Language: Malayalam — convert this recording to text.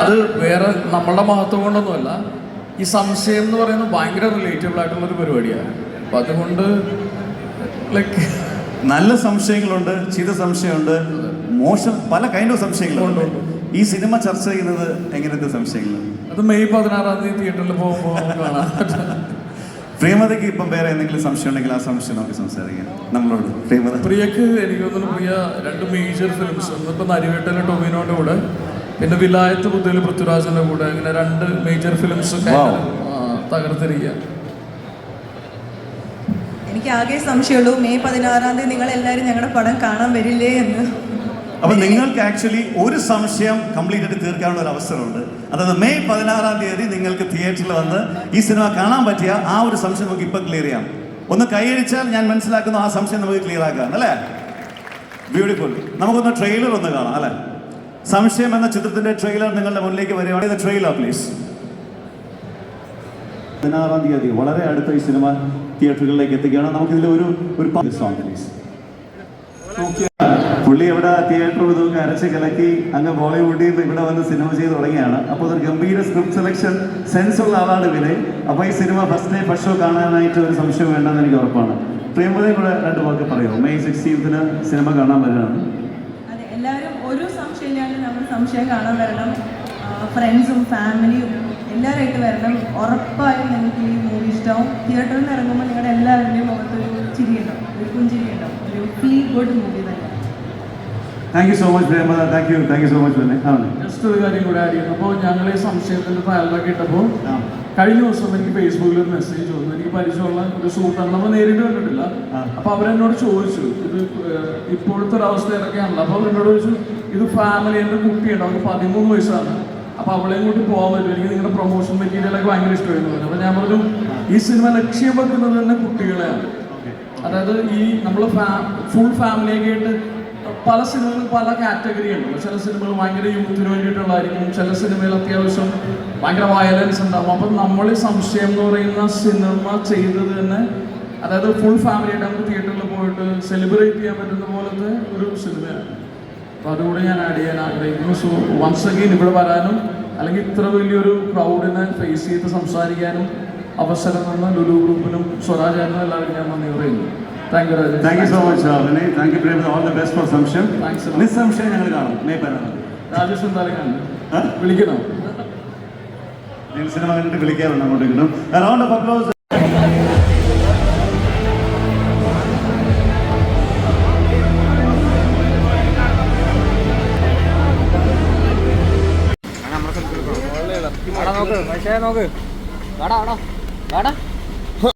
അത് വേറെ നമ്മളുടെ മഹത്വം കൊണ്ടൊന്നുമല്ല. ഈ സംശയം എന്ന് പറയുന്നത് ഭയങ്കര റിലേറ്റബിൾ ആയിട്ടുള്ളൊരു പരിപാടിയാണ്. അപ്പൊ അതുകൊണ്ട് ലൈക്ക് നല്ല സംശയങ്ങളുണ്ട് ചീത സംശയമുണ്ട് മോശം പല കൈൻഡ് ഓഫ് സംശയങ്ങളുണ്ട്. ഈ സിനിമ ചർച്ച ചെയ്യുന്നത് എങ്ങനത്തെ സംശയങ്ങൾ അത് മെയ് പതിനാറാം തീയതി തിയേറ്ററിൽ പോകുമ്പോൾ കാണാം. പ്രേമതയ്ക്ക് ഇപ്പം വേറെ എന്തെങ്കിലും സംശയം ഉണ്ടെങ്കിൽ ആ സംശയം നമുക്ക് സംസാരിക്കാം. നമ്മളോട്. പ്രിയമത. പ്രിയക്ക് എനിക്ക് തോന്നുന്നു പ്രിയ രണ്ട് മേജർ ഫിലിംസ് ഒന്നിപ്പോൾ നരിവേട്ടലെ ടൊവിനോന്റെ കൂടെ. പിന്നെ വിലായത്ത് ബുദ്ധയിൽ പൃഥ്വിരാജിന്റെ കൂടെ അങ്ങനെ രണ്ട് മേജർ ഫിലിംസ്. തകർത്തിരിക്കുക എനിക്ക് ആകെ സംശയമുള്ളൂ മെയ് പതിനാറാം തീയതി നിങ്ങൾ എല്ലാവരും ഞങ്ങളുടെ പടം കാണാൻ വരില്ലേ എന്ന്. അപ്പൊ നിങ്ങൾക്ക് ആക്ച്വലി ഒരു സംശയം കംപ്ലീറ്റ് ആയിട്ട് തീർക്കാനുള്ള ഒരു അവസരമുണ്ട്. അതായത് മെയ് പതിനാറാം തീയതി നിങ്ങൾക്ക് തിയേറ്ററിൽ വന്ന് ഈ സിനിമ കാണാൻ പറ്റിയ ആ ഒരു സംശയം നമുക്ക് ഇപ്പം ക്ലിയർ ചെയ്യാം. ഒന്ന് കൈയടിച്ചാൽ ഞാൻ മനസ്സിലാക്കുന്നു ആ സംശയം നമുക്ക് ക്ലിയർ ആക്കാം അല്ലേ? ബ്യൂട്ടിഫുൾ നമുക്കൊന്ന് ട്രെയിലർ ഒന്ന് കാണാം അല്ലേ? സംശയം എന്ന ചിത്രത്തിന്റെ ട്രെയിലർ നിങ്ങളുടെ മുന്നിലേക്ക് വരികയാണ് ട്രെയിലർ പ്ലീസ് പതിനാറാം തീയതി വളരെ അടുത്ത ഈ സിനിമ തിയേറ്ററുകളിലേക്ക് എത്തുകയാണ്. നമുക്കിതിൽ ഒരു ഒരു സോങ് പ്ലീസ് പുള്ളി ഇവിടെ തിയേറ്റർ ഇതൊക്കെ അരച്ച് കലക്കി അങ്ങ് ബോളിവുഡിൽ നിന്ന് ഇവിടെ വന്ന് സിനിമ ചെയ്ത് തുടങ്ങിയാണ്. അപ്പോൾ ഒരു ഗംഭീര സ്ക്രിപ്റ്റ് സെലക്ഷൻ സെൻസ് ഉള്ള ആളാണ് വിനയ് അപ്പോൾ ഈ cinema first day first show കാണാനായിട്ട് ഒരു സംശയം വേണ്ടെന്ന് എനിക്ക് ഉറപ്പാണ്. പ്രേമതയും കൂടെ രണ്ട് വാക്ക് പറയുമോ മെയ് സിക്സ്റ്റീൻത്തിന് സിനിമ കാണാൻ അതെ എല്ലാവരും ഒരു സംശയമില്ലാണ്ട് നമ്മൾ സംശയം കാണാൻ വരണം. ഫ്രണ്ട്സും ഫാമിലിയും എല്ലാവരുമായിട്ട് വരണം. ഉറപ്പായും നിങ്ങൾക്ക് ഈ മൂവി ഇഷ്ടമാവും തിയേറ്ററിൽ നിന്ന് ഇറങ്ങുമ്പോൾ നിങ്ങളുടെ എല്ലാവരുടെയും മുഖത്തൊരു ചിരി ഉണ്ടാവും. ഒരു പുഞ്ചിരി ഉണ്ടാവും. ഒരു ഫീൽ ഗുഡ് മൂവി തന്നെ. Thank you so much പ്രേമത thank you thank you so much just ഒരു കാര്യം കൂടെ ആഡ് ചെയ്യുന്നു. അപ്പോൾ ഞങ്ങൾ ഈ സംശയത്തിന്റെ ഫയലിലൊക്കെ ഇട്ടപ്പോൾ ആ. കഴിഞ്ഞ ദിവസം എനിക്ക് ഫേസ്ബുക്കിൽ ഒരു മെസ്സേജ് വന്നു. എനിക്ക് പരിചയമുള്ള ഒരു സുഹൃത്താണ്. നമ്മൾ നേരിട്ട് കണ്ടിട്ടില്ല. അപ്പൊ അവരെന്നോട് ചോദിച്ചു ഇത് ഇപ്പോഴത്തെ ഒരു അവസ്ഥ ഇതൊക്കെയാണല്ലോ അപ്പൊ അവരെന്നോട് ചോദിച്ചു ഇത് ഫാമിലി എന്റെ കുട്ടിയുണ്ട്. അവർക്ക് പതിമൂന്ന് വയസ്സാണ്. അപ്പൊ അവളെയും കൂട്ടി പോകാൻ പറ്റും എനിക്ക് നിങ്ങളുടെ പ്രൊമോഷൻ മെറ്റീരിയലൊക്കെ ഭയങ്കര ഇഷ്ടമായിരുന്നു പറഞ്ഞു. അപ്പൊ ഞാൻ പറഞ്ഞു ഈ സിനിമ ലക്ഷ്യം വെക്കുന്നത് തന്നെ കുട്ടികളെയാണ്. അതായത് ഈ നമ്മൾ ഫുൾ ഫാമിലിയൊക്കെ ആയിട്ട് പല സിനിമകളും പല കാറ്റഗറി ഉണ്ട്. ചില സിനിമകൾ ഭയങ്കര യൂത്തിന് വേണ്ടിയിട്ടുള്ളതായിരിക്കും. ചില സിനിമയിൽ അത്യാവശ്യം ഭയങ്കര വയലൻസ് ഉണ്ടാവും. അപ്പം നമ്മൾ ഈ സംശയം എന്ന് പറയുന്ന സിനിമ ചെയ്തത് തന്നെ അതായത് ഫുൾ ഫാമിലിയായിട്ട് നമുക്ക് തിയേറ്ററിൽ പോയിട്ട് സെലിബ്രേറ്റ് ചെയ്യാൻ പറ്റുന്ന പോലത്തെ ഒരു സിനിമയാണ്. അപ്പോൾ അതുകൂടെ ഞാൻ ആഡ് ചെയ്യാൻ ആഗ്രഹിക്കുന്നു. സോ വൺസ് അഗെയിൻ ഇവിടെ വരാനും അല്ലെങ്കിൽ ഇത്ര വലിയൊരു ക്രൗഡിനെ ഫേസ് ചെയ്ത് സംസാരിക്കാനും അവസരം തന്ന ലുലു ഗ്രൂപ്പിനും സ്വരാജാനും എല്ലാവർക്കും ഞാൻ നന്ദി പറയുന്നു. Thank you thank you so much Vinay thank you പ്രേമത all the best for സംശയം Thanks a lot. നിസ്സംശയം ഞങ്ങൾ കാണും. മെയ് പതിനാറാം രാജേഷ് എന്തായാലും വിളിക്കണോ. ഞങ്ങൾ സിനിമ കണ്ടിട്ട് വിളിക്കാറുണ്ട് അങ്ങോട്ട് കിട്ടും റൗണ്ട് ഓഫ് അപ്ലോസ് നോക്ക് പക്ഷേ നോക്ക്. വാടാ വാടാ. വാടാ.